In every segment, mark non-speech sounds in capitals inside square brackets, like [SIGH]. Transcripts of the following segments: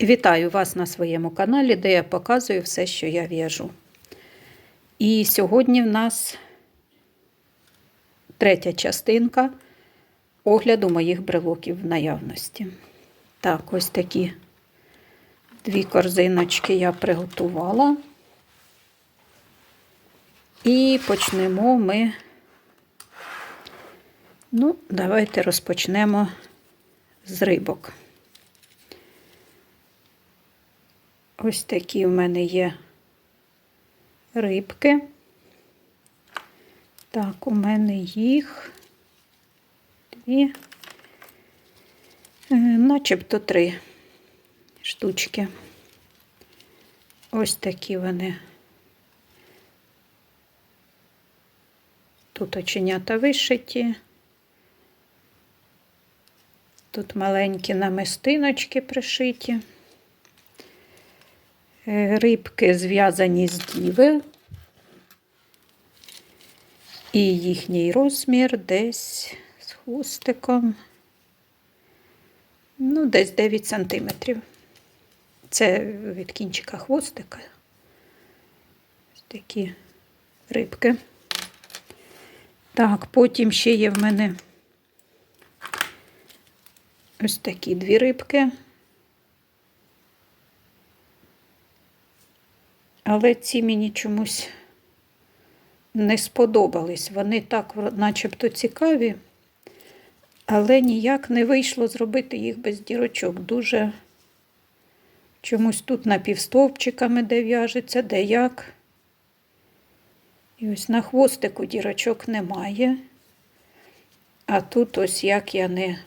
Вітаю вас на своєму каналі, де я показую все, що я в'яжу. І сьогодні в нас третя частинка огляду моїх брелоків в наявності. Так, ось такі дві корзиночки я приготувала. І почнемо ми. Ну, давайте розпочнемо з рибок. Ось такі в мене є рибки. Так, у мене їх дві, е, начебто три штучки. Ось такі вони. Тут оченята вишиті. Тут маленькі намистиночки пришиті. Е, Рибки зв'язані з діви. І їхній розмір десь з хвостиком. Ну, десь 9 сантиметрів. Це від кінчика хвостика. Ось такі рибки. Так, потім ще є в мене ось такі дві рибки. Але ці мені чомусь не сподобались. Вони так, начебто, цікаві, але ніяк не вийшло зробити їх без дірочок. Дуже чомусь тут напівстовпчиками де в'яжеться, де як. І ось на хвостику дірочок немає. А тут ось як я не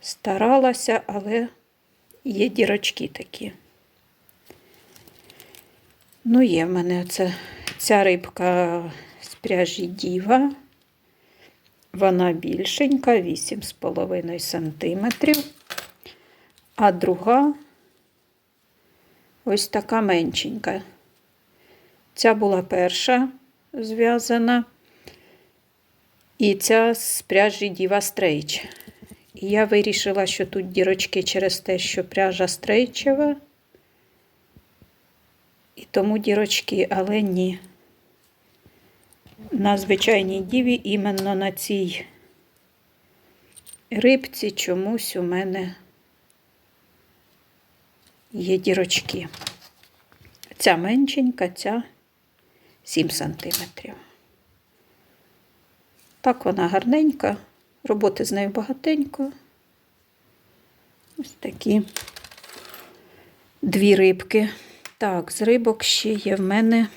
старалася, але є дірочки такі. Ну, є в мене це, ця рибка з пряжі діва. Вона більшенька, 8,5 см. А друга ось така меншенька. Ця була перша зв'язана. І ця з пряжі Діва Стрейч. І я вирішила, що тут дірочки через те, що пряжа стрейчева. І тому дірочки, але ні. На звичайній діві іменно на цій рибці чомусь у мене є дірочки. Ця меншенька, ця 7 сантиметрів. Так вона гарненька, роботи з нею багатенько. Ось такі дві рибки. Так, з рибок ще є в мене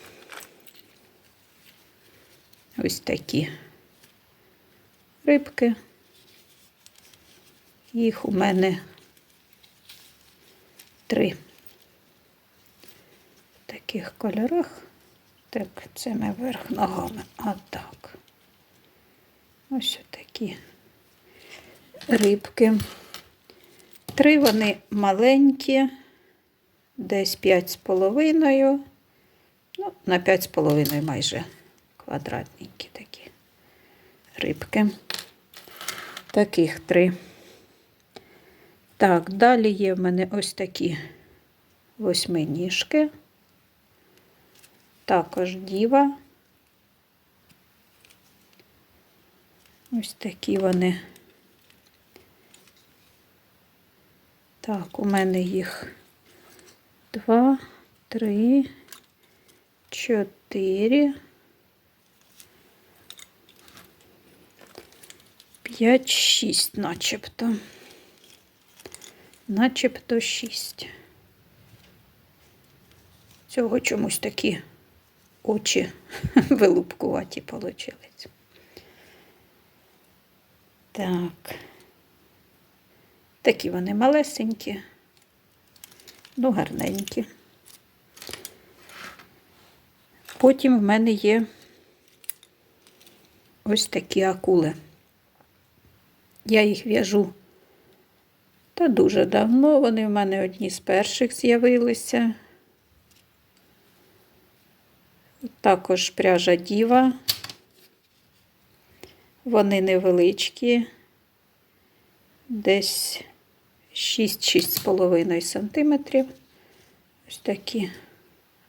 ось такі рибки. Їх у мене три в таких кольорах. Так, це ми верх ногами. А так. Ось такі рибки. Три вони маленькі десь 5,5, ну, на 5,5 майже квадратненькі такі рибки. Таких три. Так, далі є в мене ось такі восьминіжки. Також діва. Ось такі вони. Так, у мене їх два, три, чотири, п'ять, шість, начебто. Начебто шість. Цього чомусь такі очі [LAUGHS] вилупкуваті получились. Так. Такі вони малесенькі. Ну, гарненькі. Потім в мене є ось такі акули. Я їх в'яжу та дуже давно. Вони в мене одні з перших з'явилися. Також пряжа діва. Вони невеличкі, десь 6-6,5 сантиметрів. Ось такі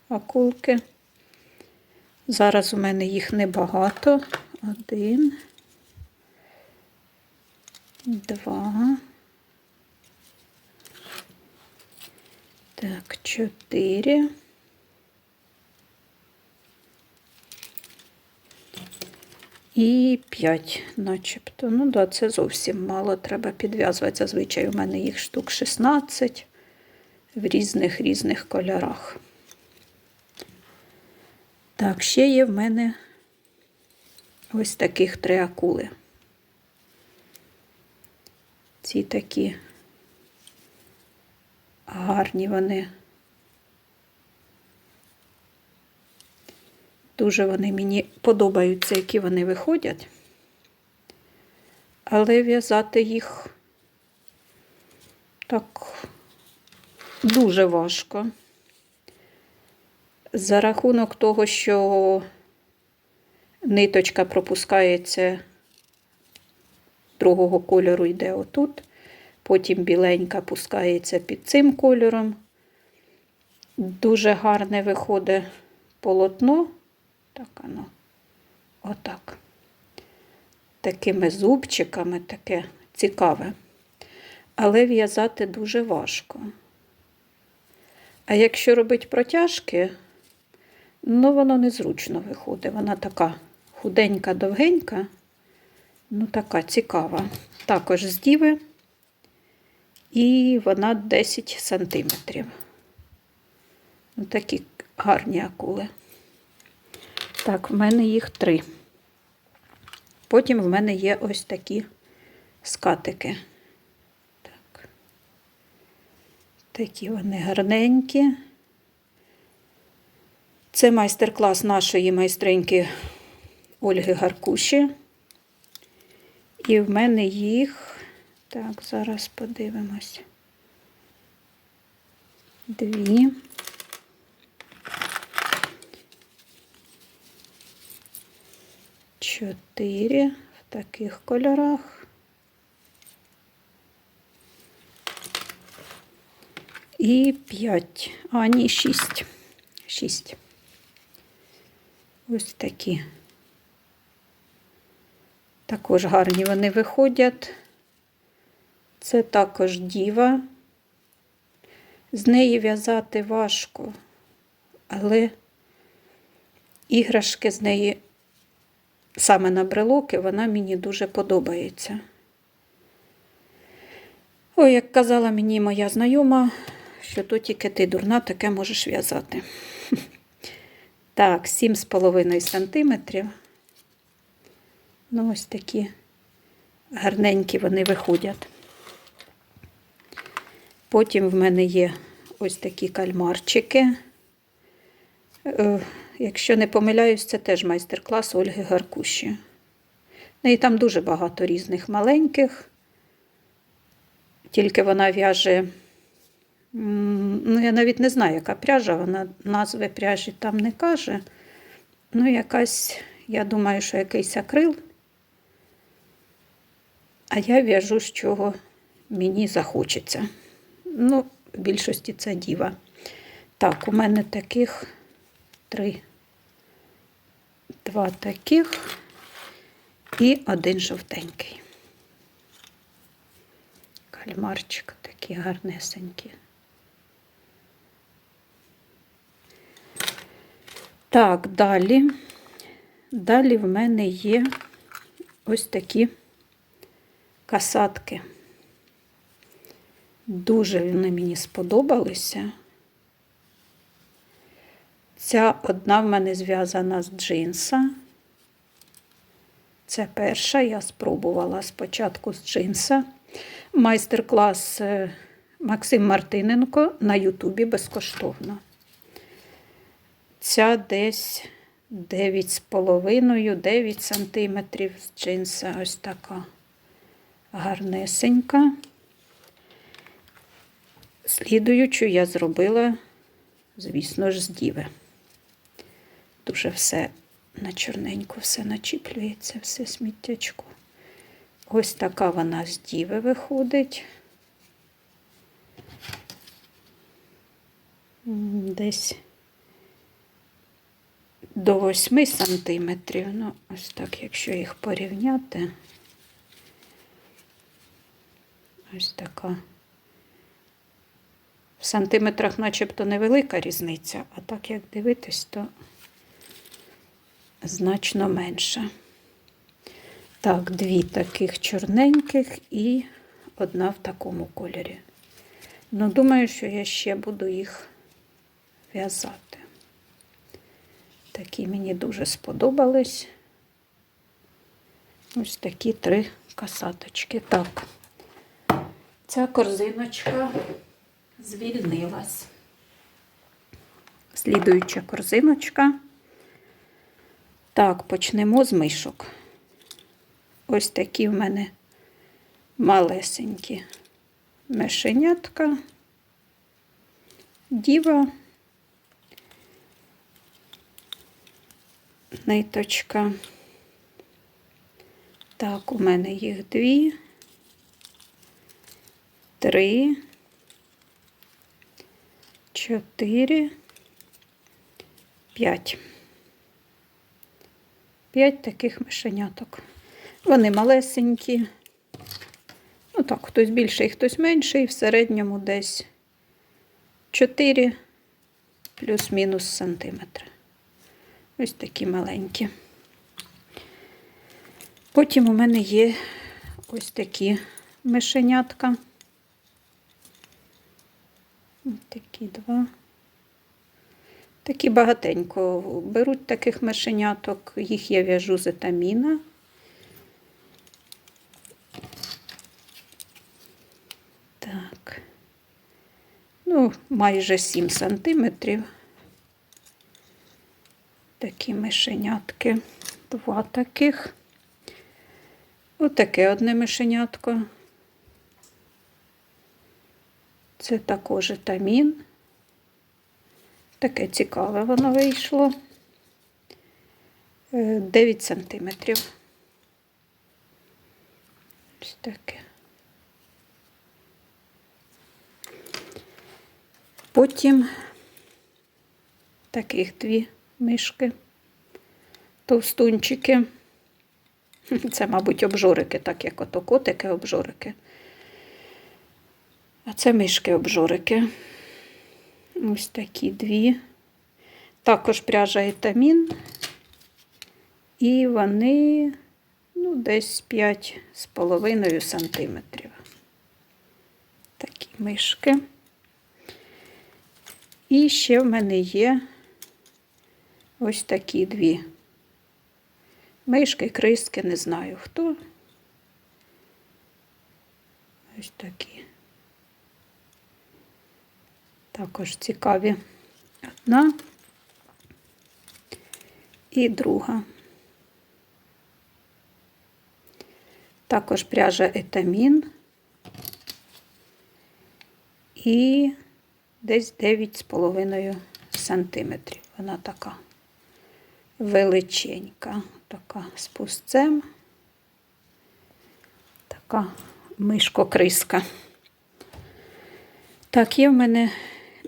акулки. Зараз у мене їх небагато. Один, два. Так, чотири. І 5 начебто. Ну да, це зовсім мало. Треба підв'язувати. Зазвичай у мене їх штук 16 в різних різних кольорах. Так, ще є в мене ось таких три акули. Ці такі гарні вони. Дуже вони мені подобаються, які вони виходять. Але в'язати їх так дуже важко. За рахунок того, що ниточка пропускається другого кольору йде отут, потім біленька пускається під цим кольором. Дуже гарне виходить полотно. Так воно. Отак. Такими зубчиками таке цікаве. Але в'язати дуже важко. А якщо робити протяжки, ну воно незручно виходить. Вона така худенька, довгенька, ну така цікава. Також з діви. І вона 10 сантиметрів. Ну, такі гарні акули. Так, в мене їх три. Потім в мене є ось такі скатики. Так. Такі вони гарненькі. Це майстер-клас нашої майстриньки Ольги Гаркуші. І в мене їх, так, зараз подивимось. Дві. Чотири в таких кольорах. І п'ять, а ні, шість. Шість. Ось такі. Також гарні вони виходять. Це також діва. З неї в'язати важко, але іграшки з неї саме на брелоки, вона мені дуже подобається. Ой, як казала мені моя знайома, що то тільки ти дурна, таке можеш в'язати. [LAUGHS] Так, 7,5 сантиметрів. Ну, ось такі гарненькі вони виходять. Потім в мене є ось такі кальмарчики. Якщо не помиляюсь, це теж майстер-клас Ольги Гаркуші. Ну, і там дуже багато різних маленьких, тільки вона в'яже, ну, я навіть не знаю, яка пряжа, вона назви пряжі там не каже. Ну, якась, я думаю, що якийсь акрил. А я в'яжу, з чого мені захочеться. Ну, в більшості це діва. Так, у мене таких три, два таких і один жовтенький. Кальмарчик такі гарнесенькі. Так, далі. Далі в мене є ось такі касатки. Дуже вони мені сподобалися. Ця одна в мене зв'язана з джинса. Це перша, я спробувала спочатку з джинса. Майстер-клас е, Максим Мартиненко на Ютубі безкоштовно. Ця десь 9,5-9 сантиметрів з джинса. Ось така гарнесенька. Слідуючу я зробила, звісно ж, з діви. Дуже все на чорненько, все начіплюється, все сміттячко. Ось така вона з діви виходить. Десь до 8 сантиметрів. Ну, ось так, якщо їх порівняти. Ось така. В сантиметрах начебто невелика різниця, а так як дивитись, то значно менше. Так, дві таких чорненьких і одна в такому кольорі. Ну, думаю, що я ще буду їх в'язати. Такі мені дуже сподобались. Ось такі три касаточки. Так, ця корзиночка звільнилась. Слідуюча корзиночка. Так, почнемо з мишок. Ось такі в мене малесенькі мишенятка, діва, ниточка. Так, у мене їх дві, три, чотири, п'ять. П'ять таких мишеняток. Вони малесенькі. Ну так, хтось більший, хтось менший, в середньому десь 4 плюс-мінус сантиметри. Ось такі маленькі. Потім у мене є ось такі мишенятка. Ось такі два. Такі багатенько беруть таких мишеняток, їх я в'яжу з етаміна. Так. Ну, майже 7 сантиметрів. Такі мишенятки. Два таких. Отаке одне мишенятко. Це також етамін. Таке цікаве воно вийшло. 9 сантиметрів. Ось таке. Потім таких дві мишки, товстунчики. Це, мабуть, обжорики, так як ото котики обжорики. А це мишки-обжорики. Ось такі дві. Також пряжа етамін. І вони ну, десь 5,5 сантиметрів. Такі мишки. І ще в мене є ось такі дві мишки, криски, не знаю хто. Ось такі. Також цікаві. Одна і друга. Також пряжа етамін і десь 9,5 сантиметрів. Вона така величенька, така з пустцем, така мишко-криска. Так, є в мене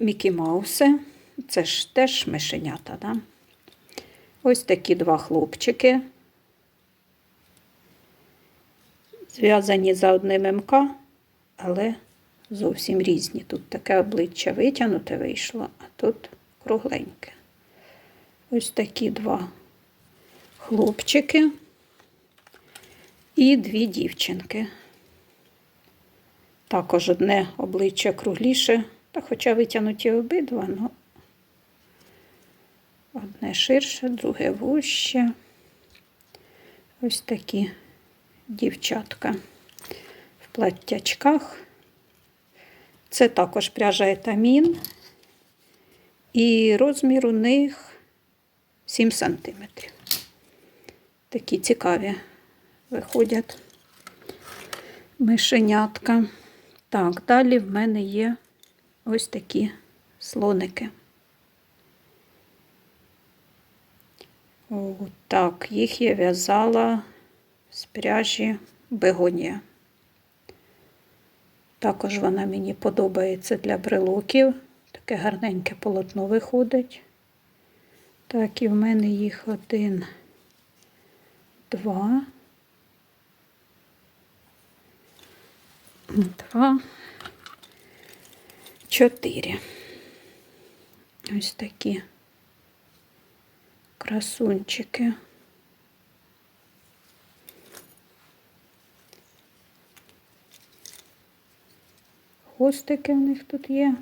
Мікі Мауси. Це ж теж мишенята, да? Ось такі два хлопчики. Зв'язані за одним МК, але зовсім різні. Тут таке обличчя витягнуте вийшло, а тут кругленьке. Ось такі два хлопчики і дві дівчинки. Також одне обличчя кругліше, хоча витягнуті обидва, ну одне ширше, друге вуще. Ось такі дівчатка в платтячках. Це також пряжа етамін. І розмір у них 7 сантиметрів. Такі цікаві виходять мишенятка. Так, далі в мене є ось такі слоники. О, так, їх я в'язала з пряжі бегонія. Також вона мені подобається для брелоків. Таке гарненьке полотно виходить. Так, і в мене їх один, два. Два. Чотири. Ось такі красунчики. Хвостики в них тут є.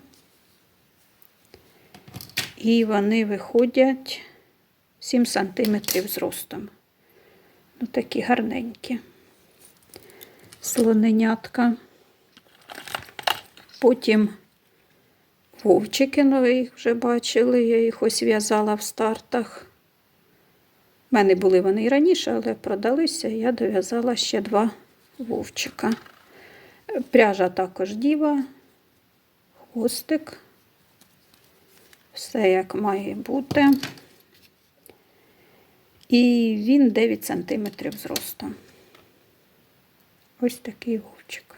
І вони виходять 7 сантиметрів зростом. Ну, такі гарненькі. Слоненятка. Потім вовчики, їх вже бачили, я їх ось в'язала в стартах. У мене були вони і раніше, але продалися, я дов'язала ще два вовчика. Пряжа також діва, хвостик. Все як має бути. І він 9 см зросту. Ось такий вовчик.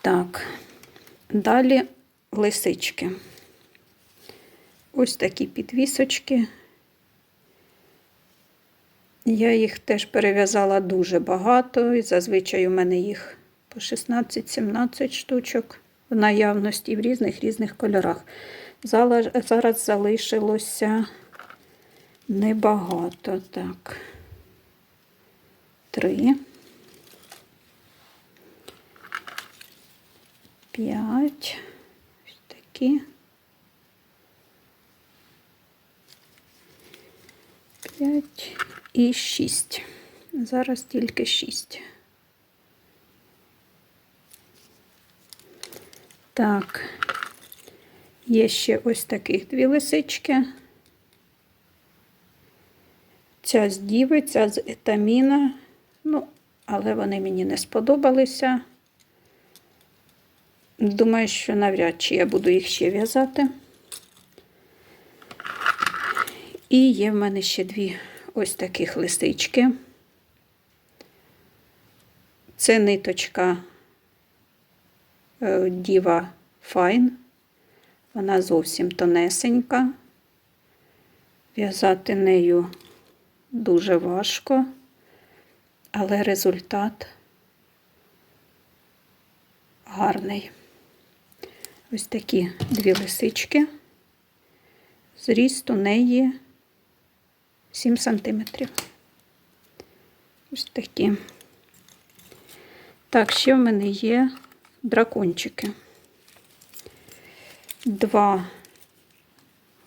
Так, далі лисички. Ось такі підвісочки. Я їх теж перев'язала дуже багато, і зазвичай у мене їх по 16-17 штучок в наявності в різних різних кольорах. Зараз залишилося небагато. Так. Три. П'ять. Ось такі. П'ять і шість. Зараз тільки шість. Так, є ще ось таких дві лисички. Ця з діви, ця з етаміна. Ну, але вони мені не сподобалися. Думаю, що навряд чи я буду їх ще в'язати. І є в мене ще дві ось таких лисички. Це ниточка е, Діва Файн. Вона зовсім тонесенька. В'язати нею дуже важко, але результат гарний. Ось такі дві лисички. Зріст у неї 7 сантиметрів. Ось такі. Так, ще в мене є дракончики. Два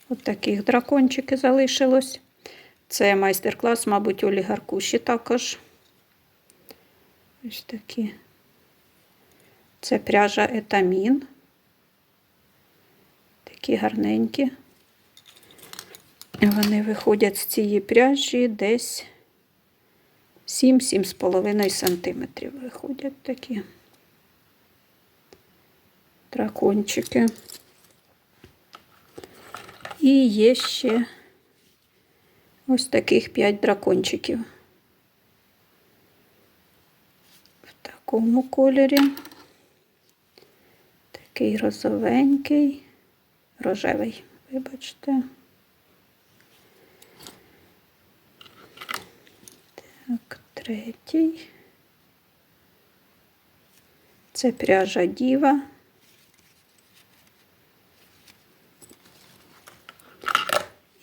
от таких дракончики залишилось. Це майстер-клас, мабуть, Олі Гаркуші також. Ось такі. Це пряжа етамін. Такі гарненькі. Вони виходять з цієї пряжі десь 7-7,5 сантиметрів виходять такі дракончики. І є ще ось таких 5 дракончиків. В такому кольорі. Такий розовенький, рожевий, вибачте. Так, третій. Це пряжа діва.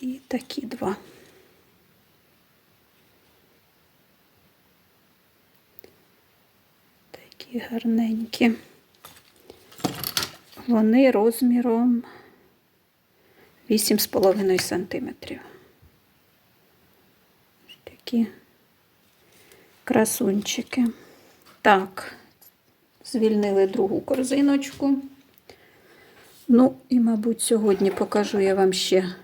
І такі два. Такі гарненькі. Вони розміром 8,5 сантиметрів. Ось Такі красунчики. Так, звільнили другу корзиночку. Ну, і, мабуть, сьогодні покажу я вам ще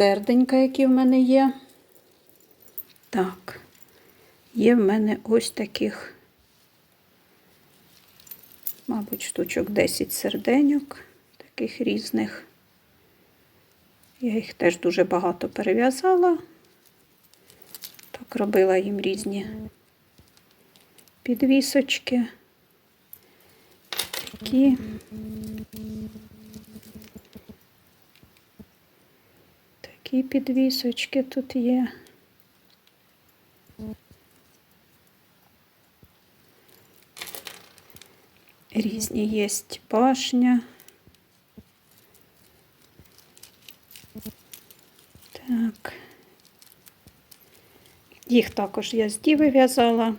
серденька, які в мене є. Так, є в мене ось таких, мабуть, штучок 10 серденьок, таких різних. Я їх теж дуже багато перев'язала. Так, робила їм різні підвісочки. Такі. Такі підвісочки тут є. Різні є башня. Так. Їх також я з діви в'язала.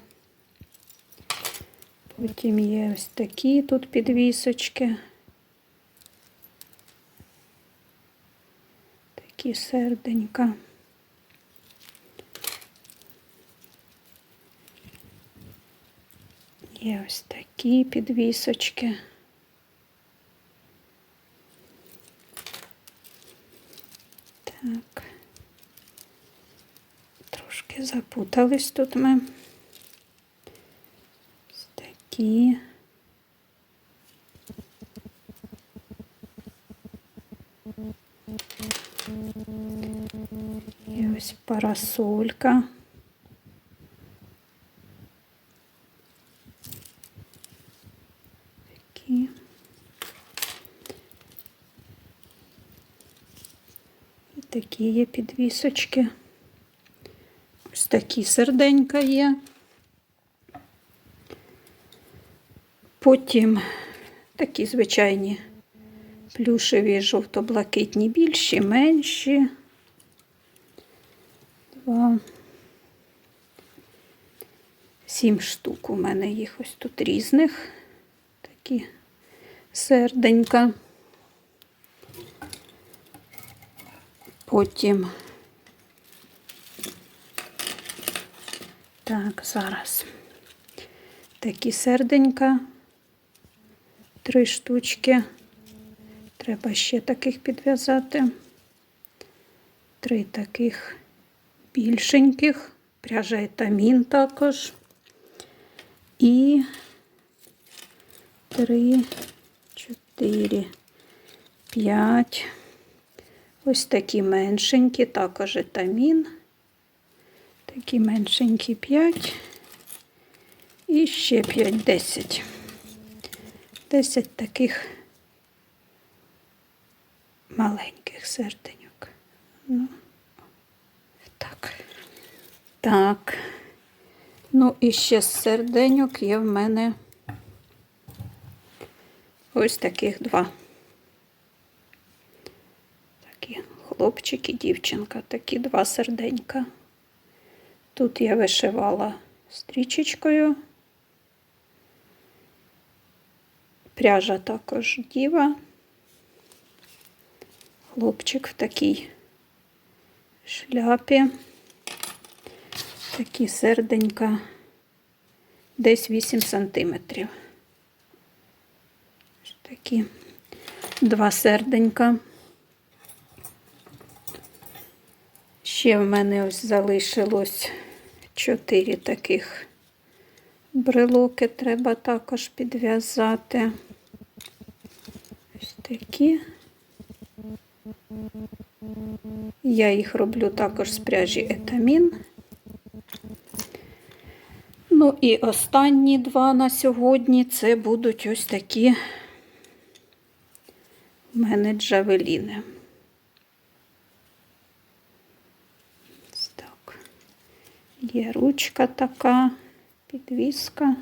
Потім є ось такі тут підвісочки. Такі серденька. Є ось такі підвісочки. Так. Запутались тут ми. Ось такі. І ось парасолька. Такі є підвісочки. Такі серденька є. Потім такі звичайні плюшеві жовто-блакитні більші, менші. Два. Сім штук у мене їх ось тут різних. Такі серденька. Потім Так, зараз такі серденька, три штучки. Треба ще таких підв'язати. Три таких більшеньких, пряжа етамін також. І три, чотири, п'ять. Ось такі меншенькі, також етамін. Такі меншенькі 5 і ще 5, 10. 10 таких маленьких серденьок. Ну, так. Так. Ну, і ще з серденьок є в мене ось таких два. Такі хлопчик і дівчинка, такі два серденька. Тут я вишивала стрічечкою. Пряжа також діва. Хлопчик в такій шляпі. Такі серденька, десь 8 сантиметрів. Такі два серденька. Ще в мене ось залишилось чотири таких брелоки, треба також підв'язати. Ось такі. Я їх роблю також з пряжі етамін. Ну і останні два на сьогодні це будуть ось такі в мене джавеліни. Ось так. Є ручка така, підвіска,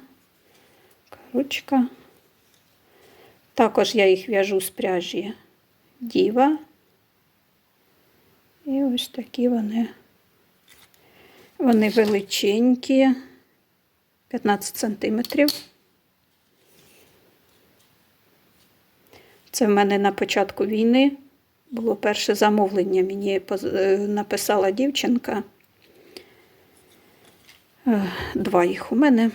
ручка. Також я їх в'яжу з пряжі діва. І ось такі вони. Вони величенькі, 15 сантиметрів. Це в мене на початку війни було перше замовлення. Мені е, написала дівчинка. Е, Два їх у мене.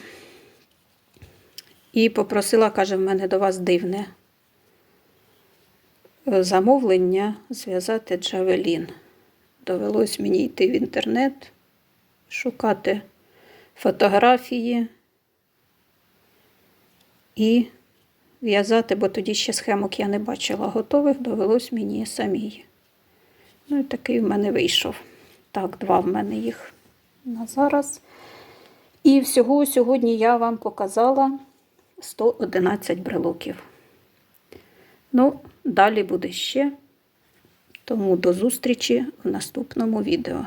І попросила, каже, в мене до вас дивне е, замовлення зв'язати джавелін. Довелось мені йти в інтернет, шукати фотографії і в'язати, бо тоді ще схемок я не бачила готових, довелось мені самій. Ну і такий в мене вийшов. Так, два в мене їх на зараз. І всього сьогодні я вам показала 111 брелоків. Ну, далі буде ще. Тому до зустрічі в наступному відео.